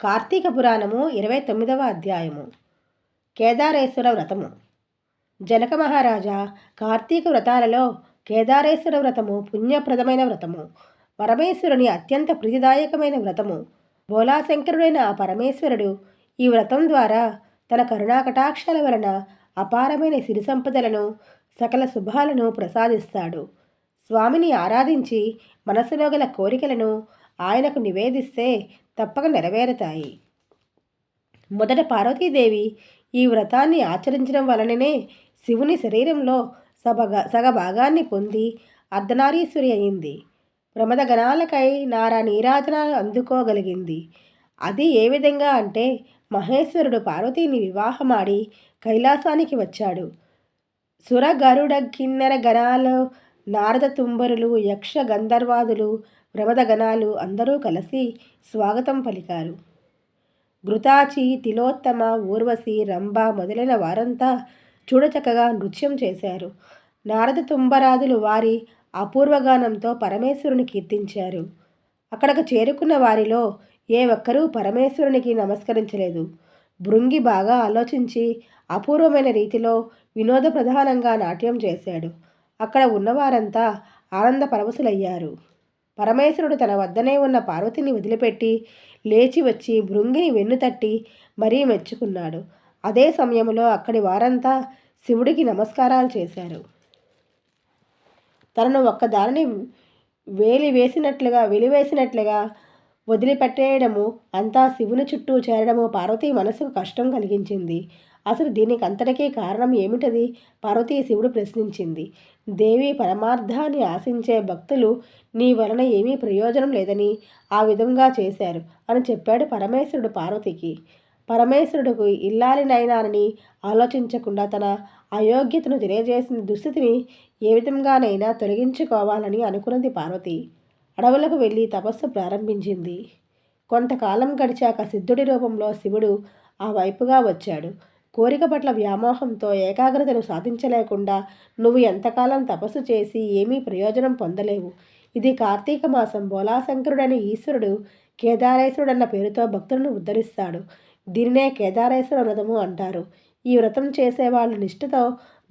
కార్తీక పురాణము ఇరవై తొమ్మిదవ అధ్యాయము. కేదారేశ్వర వ్రతము. జనక మహారాజా కార్తీక వ్రతాలలో కేదారేశ్వర వ్రతము పుణ్యప్రదమైన వ్రతము. పరమేశ్వరుని అత్యంత ప్రీతిదాయకమైన వ్రతము. బోలాశంకరుడైన ఆ పరమేశ్వరుడు ఈ వ్రతం ద్వారా తన కరుణాకటాక్షాల వలన అపారమైన సిరి సంపదలను సకల శుభాలను ప్రసాదిస్తాడు. స్వామిని ఆరాధించి మనసులో గల కోరికలను ఆయనకు నివేదిస్తే తప్పక నెరవేరుతాయి. మొదట పార్వతీదేవి ఈ వ్రతాన్ని ఆచరించడం వలననే శివుని శరీరంలో సభగా సగభాగాన్ని పొంది అర్ధనారీశ్వరి అయింది. ప్రమద గణాలకై నారా నీరాజనాలు అందుకోగలిగింది. అది ఏ విధంగా అంటే మహేశ్వరుడు పార్వతీని వివాహమాడి కైలాసానికి వచ్చాడు. సురగరుడ కిన్నెర గణాలు నారద తుంబరులు యక్ష గంధర్వాదులు భ్రమదగణాలు అందరూ కలిసి స్వాగతం పలికారు. ఘృతాచి తిలోత్తమ ఊర్వశి రంభ మొదలైన వారంతా చూడచక్కగా నృత్యం చేశారు. నారద తుంబరాదులు వారి అపూర్వగానంతో పరమేశ్వరుని కీర్తించారు. అక్కడకు చేరుకున్న వారిలో ఏ ఒక్కరూ పరమేశ్వరునికి నమస్కరించలేదు. భృంగి బాగా ఆలోచించి అపూర్వమైన రీతిలో వినోద ప్రధానంగా నాట్యం చేశాడు. అక్కడ ఉన్నవారంతా ఆనంద పరవశులయ్యారు. పరమేశ్వరుడు తన వద్దనే ఉన్న పార్వతిని వదిలిపెట్టి లేచి వచ్చి భృంగిని వెన్నుతట్టి మరీ మెచ్చుకున్నాడు. అదే సమయంలో అక్కడి వారంతా శివుడికి నమస్కారాలు చేశారు. తనను ఒక్కదానిని వేలి వేసినట్లుగా వెలివేసినట్లుగా వదిలిపెట్టేయడము అంతా శివుని చుట్టూ చేరడము పార్వతి మనసుకు కష్టం కలిగించింది. అసలు దీనికి అంతటికీ కారణం ఏమిటది? పార్వతీ శివుడు ప్రశ్నించింది. దేవి పరమార్థాన్ని ఆశించే భక్తులు నీ వలన ఏమీ ప్రయోజనం లేదని ఆ విధంగా చేశారు అని చెప్పాడు పరమేశ్వరుడు పార్వతికి. పరమేశ్వరుడుకు ఇల్లాలినైనానని ఆలోచించకుండా తన అయోగ్యతను తెలియజేసిన దుస్థితిని ఏ విధంగానైనా తొలగించుకోవాలని అనుకున్నది పార్వతి. అడవులకు వెళ్ళి తపస్సు ప్రారంభించింది. కొంతకాలం గడిచాక సిద్ధుడి రూపంలో శివుడు ఆ వైపుగా వచ్చాడు. కోరిక పట్ల వ్యామోహంతో ఏకాగ్రతను సాధించలేకుండా నువ్వు ఎంతకాలం తపస్సు చేసి ఏమీ ప్రయోజనం పొందలేవు. ఇది కార్తీక మాసం బోలాశంకరుడని ఈశ్వరుడు కేదారేశ్వరుడన్న పేరుతో భక్తులను ఉద్ధరిస్తాడు. దీనినే కేదారేశ్వర వ్రతము అంటారు. ఈ వ్రతం చేసేవాళ్ళు నిష్ఠతో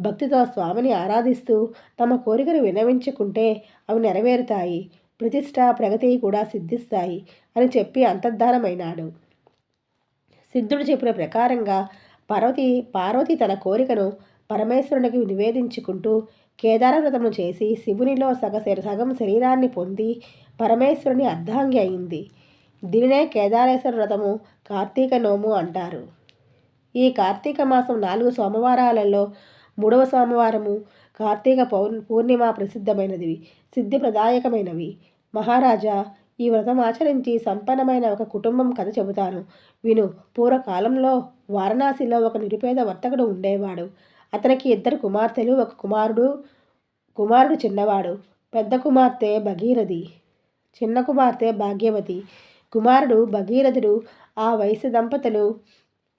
భక్తితో స్వామిని ఆరాధిస్తూ తమ కోరికను వినవించుకుంటే అవి నెరవేరుతాయి. ప్రతిష్ట ప్రగతి కూడా సిద్ధిస్తాయి అని చెప్పి అంతర్ధానమైనాడు. సిద్ధుడు చెప్పిన ప్రకారంగా పార్వతి పార్వతి తన కోరికను పరమేశ్వరునికి నివేదించుకుంటూ కేదారవ్రతము చేసి శివునిలో సగ సగం శరీరాన్ని పొంది పరమేశ్వరుని అర్ధాంగి అయింది. దీనినే కేదారేశ్వర వ్రతము కార్తీక నోము అంటారు. ఈ కార్తీక మాసం నాలుగు సోమవారాలలో మూడవ సోమవారము కార్తీక పౌర్ పూర్ణిమ ప్రసిద్ధమైనది సిద్ధి ప్రదాయకమైనవి మహారాజా ఈ వ్రతం ఆచరించి సంపన్నమైన ఒక కుటుంబం కథ చెబుతాను. విను పూర్వకాలంలో వారణాసిలో ఒక నిరుపేద వర్తకుడు ఉండేవాడు. అతనికి ఇద్దరు కుమార్తెలు ఒక కుమారుడు కుమారుడు చిన్నవాడు. పెద్ద కుమార్తె భగీరథి చిన్న కుమార్తె భాగ్యవతి. కుమారుడు భగీరథుడు ఆ వయసు దంపతులు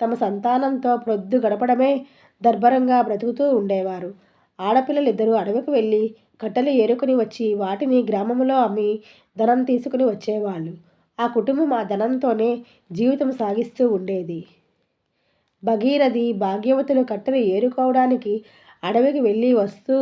తమ సంతానంతో ప్రొద్దు గడపడమే దర్భరంగా బ్రతుకుతూ ఉండేవారు. ఆడపిల్లలిద్దరూ అడవికి వెళ్ళి కట్టెలు ఏరుకుని వచ్చి వాటిని గ్రామంలో అమ్మి ధనం తీసుకుని వచ్చేవాళ్ళు. ఆ కుటుంబం ఆ ధనంతోనే జీవితం సాగిస్తూ ఉండేది. భగీరథి భాగ్యవతులు కట్టెలు ఏరుకోవడానికి అడవికి వెళ్ళి వస్తూ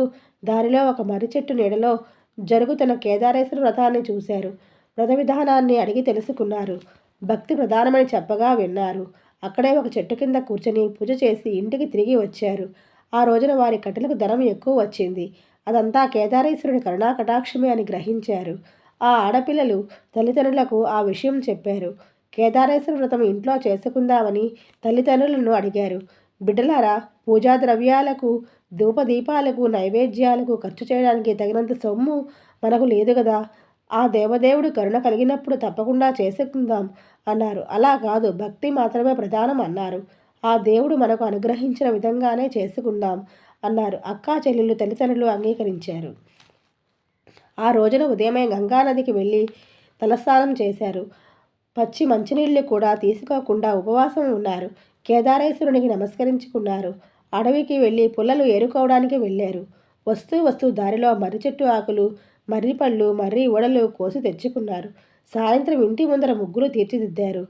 దారిలో ఒక మర్రి చెట్టు నీడలో జరుగుతున్న కేదారేశ్వర వ్రతాన్ని చూశారు. వ్రత విధానాన్ని అడిగి తెలుసుకున్నారు. భక్తి ప్రధానమని చెప్పగా విన్నారు. అక్కడే ఒక చెట్టు కింద కూర్చొని పూజ చేసి ఇంటికి తిరిగి వచ్చారు. ఆ రోజున వారి కట్టెలకు ధనం ఎక్కువ వచ్చింది. అదంతా కేదారేశ్వరుని కరుణా కటాక్షమే అని గ్రహించారు. ఆ ఆడపిల్లలు తల్లిదండ్రులకు ఆ విషయం చెప్పారు. కేదారేశ్వర వ్రతం ఇంట్లో చేసుకుందామని తల్లిదండ్రులను అడిగారు. బిడ్డలారా పూజా ద్రవ్యాలకు ధూపదీపాలకు నైవేద్యాలకు ఖర్చు చేయడానికి తగినంత సొమ్ము మనకు లేదు కదా. ఆ దేవదేవుడు కరుణ కలిగినప్పుడు తప్పకుండా చేసుకుందాం అన్నారు. అలా కాదు భక్తి మాత్రమే ప్రధానం అన్నారు. ఆ దేవుడు మనకు అనుగ్రహించిన విధంగానే చేసుకుందాం అన్నారు. అక్కా చెల్లెళ్ళు తల్లిదండ్రులు అంగీకరించారు. ఆ రోజున ఉదయమే గంగానదికి వెళ్ళి తలస్నానం చేశారు. పచ్చి మంచినీళ్ళు కూడా తీసుకోకుండా ఉపవాసం ఉన్నారు. కేదారేశ్వరునికి నమస్కరించుకున్నారు. అడవికి వెళ్ళి పుల్లలు ఏరుకోవడానికి వెళ్ళారు. వస్తూ వస్తూ దారిలో మర్రి చెట్టు ఆకులు మర్రి పళ్ళు మర్రి ఓడలు కోసి తెచ్చుకున్నారు. సాయంత్రం ఇంటి ముందర ముగ్గులు తీర్చిదిద్దారు.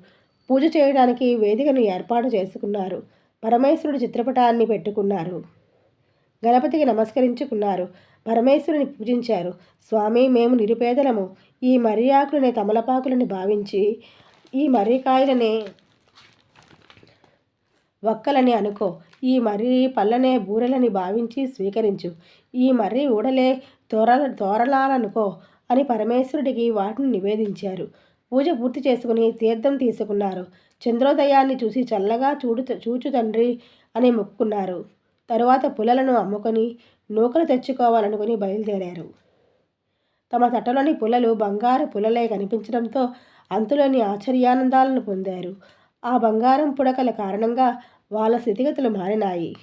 పూజ చేయడానికి వేదికను ఏర్పాటు చేసుకున్నారు. పరమేశ్వరుడు చిత్రపటాన్ని పెట్టుకున్నారు. గణపతికి నమస్కరించుకున్నారు. పరమేశ్వరుని పూజించారు. స్వామి మేము నిరుపేదలము. ఈ మర్యాకులని తమలపాకులని భావించి ఈ మర్రికాయలనే వక్కలని అనుకో. ఈ మర్రి పళ్ళనే బూరెలని భావించి స్వీకరించు. ఈ మర్రి ఊడలే తోర తోరలాలనుకో అని పరమేశ్వరుడికి వాటిని నివేదించారు. పూజ పూర్తి చేసుకుని తీర్థం తీసుకున్నారు. చంద్రోదయాన్ని చూసి చల్లగా చూడు చూచు తండ్రి అని మొక్కుకున్నారు. తరువాత పులలను అమ్ముకొని నూకలు తెచ్చుకోవాలనుకుని బయలుదేరారు. తమ తట్టలోని పులలు బంగారు పులలే కనిపించడంతో అంతులోని ఆశ్చర్యానందాలను పొందారు. ఆ బంగారం పుడకల కారణంగా వాళ్ళ స్థితిగతులు మారినాయి.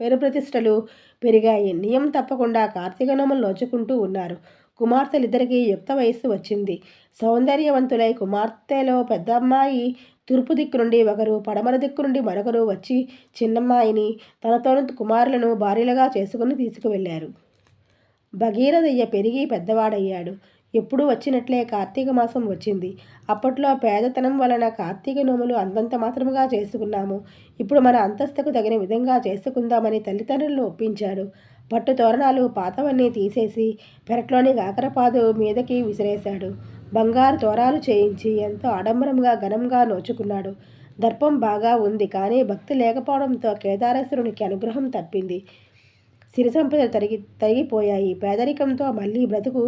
పేరు ప్రతిష్టలు పెరిగాయి. నియం తప్పకుండా కార్తీక నోములు నోచుకుంటూ ఉన్నారు. కుమార్తెలిద్దరికీ యుక్త వయస్సు వచ్చింది. సౌందర్యవంతులై కుమార్తెలో పెద్దమ్మాయి తూర్పు దిక్కు నుండి ఒకరు పడమర దిక్కు నుండి మరొకరు వచ్చి చిన్నమ్మాయిని తనతోను కుమారులను భార్యలుగా చేసుకుని తీసుకువెళ్ళారు. భగీరథయ్య పెరిగి పెద్దవాడయ్యాడు. ఎప్పుడూ వచ్చినట్లే కార్తీక మాసం వచ్చింది. అప్పట్లో పేదతనం వలన కార్తీక నోములు అంతంత మాత్రముగా చేసుకున్నాము. ఇప్పుడు మన అంతస్తుకు తగిన విధంగా చేసుకుందామని తల్లిదండ్రులను ఒప్పించాడు. పట్టు తోరణాలు పాతవన్నీ తీసేసి పెరట్లోని కాకరపాదు మీదకి విసిరేశాడు. బంగారు తోరాలు చేయించి ఎంతో ఆడంబరంగా ఘనంగా నోచుకున్నాడు. దర్పం బాగా ఉంది కానీ భక్తి లేకపోవడంతో కేదారేశ్వరునికి అనుగ్రహం తప్పింది. సిరి సంపదలు తరిగి తరిగిపోయాయి. పేదరికంతో మళ్ళీ బ్రతుకు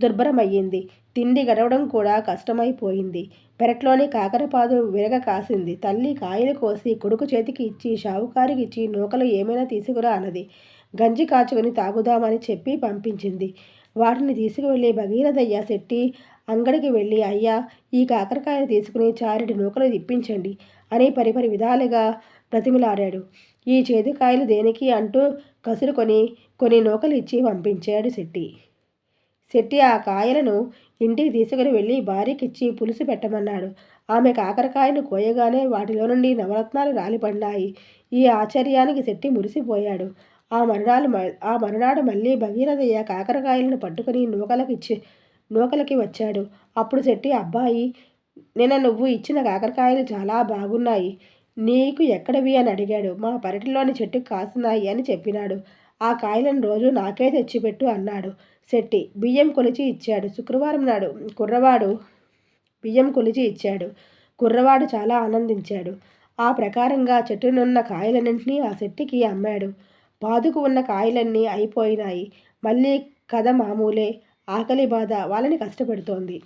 దుర్భరమయ్యింది. తిండి గడవడం కూడా కష్టమైపోయింది. పెరట్లోని కాకరపాదు విరగ కాసింది. తల్లి కాయలు కోసి కొడుకు చేతికి ఇచ్చి షావుకారికి ఇచ్చి నూకలు ఏమైనా తీసుకురా అన్నది. గంజి కాచుకొని తాగుదామని చెప్పి పంపించింది. వాటిని తీసుకువెళ్ళి భగీరథయ్య శెట్టి అంగడికి వెళ్ళి అయ్యా ఈ కాకరకాయలు తీసుకుని చారిటి నూకలు ఇప్పించండి అని పరిపరి విధాలుగా ప్రతిమలాడాడు ఈ చేతికాయలు దేనికి? అంటూ కసురుకొని కొన్ని నూకలు ఇచ్చి పంపించాడు శెట్టి. శెట్టి ఆ కాయలను ఇంటికి తీసుకుని వెళ్ళి భార్యకిచ్చి పులుసు పెట్టమన్నాడు. ఆమె కాకరకాయను కోయగానే వాటిలో నుండి నవరత్నాలు రాలిపడినాయి ఈ ఆశ్చర్యానికి శెట్టి మురిసిపోయాడు. ఆ మరునాడు ఆ మరునాడు మళ్ళీ భగీరథయ్య కాకరకాయలను పట్టుకుని నూకలకిచ్చి నూకలకి వచ్చాడు. అప్పుడు శెట్టి అబ్బాయి నిన్న నువ్వు ఇచ్చిన కాకరకాయలు చాలా బాగున్నాయి. నీకు ఎక్కడవి? అని అడిగాడు. మా పెరటిలోని చెట్టుకు కాస్తున్నాయి అని చెప్పినాడు. ఆ కాయలను రోజు నాకే తెచ్చిపెట్టు అన్నాడు. శెట్టి బియ్యం కొలిచి ఇచ్చాడు. శుక్రవారం నాడు కుర్రవాడు బియ్యం కొలిచి ఇచ్చాడు. కుర్రవాడు చాలా ఆనందించాడు. ఆ ప్రకారంగా చెట్టునున్న కాయలన్నింటినీ ఆ శెట్టికి అమ్మాడు. పాదుకు ఉన్న కాయలన్నీ అయిపోయినాయి. మళ్ళీ కథ మామూలే. ఆకలి బాధ వాళ్ళని కష్టపెడుతోంది.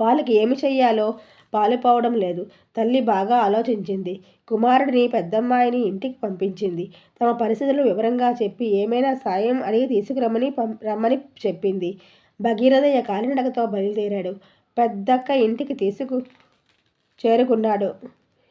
వాళ్ళకి ఏమి చెయ్యాలో పాలుపోవడం లేదు. తల్లి బాగా ఆలోచించింది. కుమారుడిని పెద్దమ్మాయిని ఇంటికి పంపించింది. తమ పరిస్థితులు వివరంగా చెప్పి ఏమైనా సాయం అడిగి తీసుకురమ్మని రమ్మని చెప్పింది. భగీరథయ్య కాలినడకతో బయలుదేరాడు. పెద్దక్క ఇంటికి తీసుకు చేరుకున్నాడు.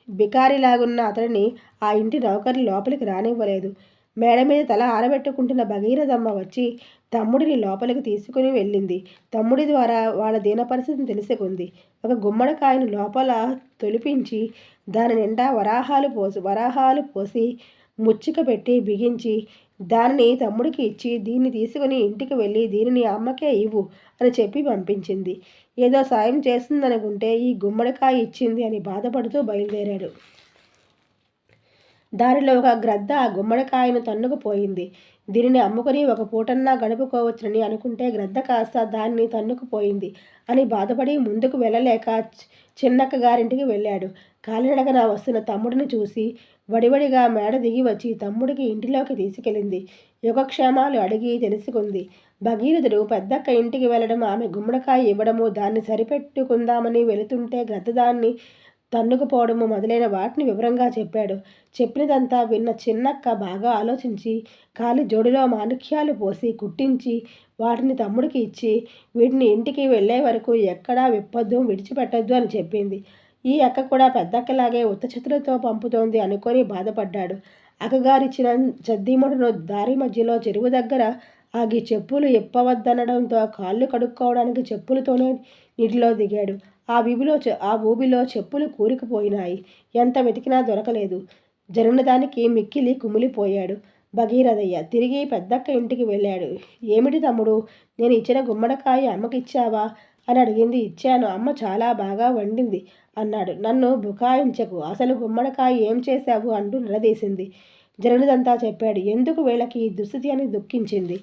బికారిలాగున్న అతడిని ఆ ఇంటి నౌకరి లోపలికి రానివ్వలేదు. మేడ మీద తల ఆరబెట్టుకుంటున్న భగీరథమ్మ వచ్చి తమ్ముడిని లోపలికి తీసుకుని వెళ్ళింది. తమ్ముడి ద్వారా వాళ్ళ దీన పరిస్థితిని తెలుసుకుంది. ఒక గుమ్మడికాయను లోపల తొలిపించి దాని నిండా వరాహాలు పోసి వరాహాలు పోసి ముచ్చిక పెట్టి బిగించి దానిని తమ్ముడికి ఇచ్చి దీన్ని తీసుకుని ఇంటికి వెళ్ళి దీనిని అమ్మకే ఇవ్వు అని చెప్పి పంపించింది. ఏదో సాయం చేస్తుందనుకుంటే ఈ గుమ్మడికాయ ఇచ్చింది అని బాధపడుతూ బయలుదేరాడు. దారిలో ఒక గ్రద్ద ఆ గుమ్మడికాయను తన్నుకుపోయింది. దీనిని అమ్ముకొని ఒక పూటన్నా గడుపుకోవచ్చునని అనుకుంటే గ్రద్ద కాస్త దాన్ని తన్నుకుపోయింది అని బాధపడి ముందుకు వెళ్ళలేక చిన్నక్క గారింటికి వెళ్ళాడు. కాలినడకన వస్తున్న తమ్ముడిని చూసి వడివడిగా మేడ దిగి వచ్చి తమ్ముడికి ఇంటిలోకి తీసుకెళ్ళింది. యోగక్షేమాలు అడిగి తెలుసుకుంది. భగీరథుడు పెద్దక్క ఇంటికి వెళ్ళడం ఆమె గుమ్మడికాయ ఇవ్వడము దాన్ని సరిపెట్టుకుందామని వెళుతుంటే గతదాన్ని తన్నుకుపోవడము మొదలైన వాటిని వివరంగా చెప్పాడు. చెప్పినదంతా విన్న చిన్నక్క బాగా ఆలోచించి కాలి జోడిలో మాణిక్యాలు పోసి కుట్టించి వాటిని తమ్ముడికి ఇచ్చి వీటిని ఇంటికి వెళ్ళే వరకు ఎక్కడా విప్పొద్దు విడిచిపెట్టద్దు అని చెప్పింది. ఈ అక్క కూడా పెద్దక్కలాగే ఉత్తచతులతో పంపుతోంది అనుకొని బాధపడ్డాడు. అక్కగారిచ్చిన చద్దీముడును దారి మధ్యలో చెరువు దగ్గర ఆగి చెప్పులు ఎప్పవద్దనడంతో కాళ్ళు కడుక్కోవడానికి చెప్పులతోనే నీటిలో దిగాడు. ఆ విబిలో ఆ ఊబిలో చెప్పులు కూరుకుపోయినాయి. ఎంత వెతికినా దొరకలేదు. దానికి మిక్కిలి కుమిలిపోయాడు. భగీరథయ్య తిరిగి పెద్దక్క ఇంటికి వెళ్ళాడు. ఏమిటి తమ్ముడు? నేను ఇచ్చిన గుమ్మడికాయ అమ్మకిచ్చావా? అని అడిగింది. ఇచ్చాను. అమ్మ చాలా బాగా వండింది అన్నాడు. నన్ను బుకాయించకు. అసలు గుమ్మడికాయ ఏం చేశావు అంటూ నిలదీసింది. జరిగినదంతా చెప్పాడు. ఎందుకు వీళ్ళకి ఈ దుస్థితి అని దుఃఖించింది?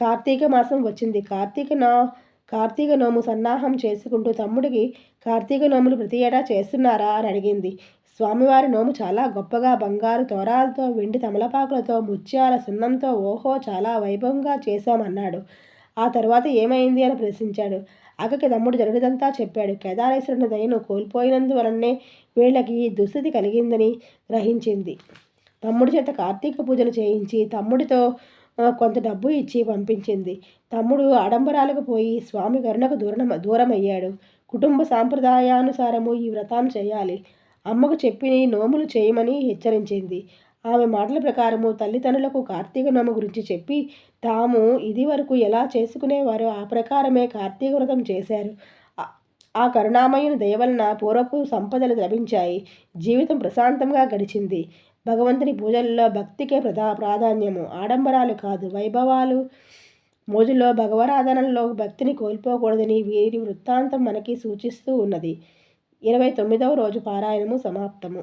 కార్తీక మాసం వచ్చింది. కార్తీక నో కార్తీక నోము సన్నాహం చేసుకుంటూ తమ్ముడికి కార్తీక నోములు ప్రతి ఏటా చేస్తున్నారా అని అడిగింది. స్వామివారి నోము చాలా గొప్పగా బంగారు తోరాలతో వెండి తమలపాకులతో ముత్యాల సున్నంతో ఓహో చాలా వైభవంగా చేశామన్నాడు. ఆ తర్వాత ఏమైంది అని ప్రశ్నించాడు. అక్కకి తమ్ముడు జరిగినదంతా చెప్పాడు. కేదారేశ్వరుని దయను కోల్పోయినందువలనే వీళ్ళకి ఈ దుస్థితి కలిగిందని గ్రహించింది. తమ్ముడి చేత కార్తీక పూజలు చేయించి తమ్ముడితో కొంత డబ్బు ఇచ్చి పంపించింది. తమ్ముడు ఆడంబరాలకు పోయి స్వామి కరుణకు దూరం దూరమయ్యాడు. కుటుంబ సాంప్రదాయానుసారము ఈ వ్రతం చేయాలి. అమ్మకు చెప్పి నోములు చేయమని హెచ్చరించింది. ఆమె మాటల ప్రకారము తల్లిదండ్రులకు కార్తీక నోము గురించి చెప్పి తాము ఇది వరకు ఎలా చేసుకునేవారో ఆ ప్రకారమే కార్తీక వ్రతం చేశారు. ఆ- కరుణామయుని దయ పూర్వపు సంపదలు లభించాయి. జీవితం ప్రశాంతంగా గడిచింది. భగవంతుని పూజల్లో భక్తికే ప్రధా ప్రాధాన్యము. ఆడంబరాలు కాదు వైభవాలు. మోజులో భగవరాధనలో భక్తిని కోల్పోకూడదని వీరి వృత్తాంతం మనకి సూచిస్తూ ఉన్నది. ఇరవై తొమ్మిదవ రోజు పారాయణము సమాప్తము.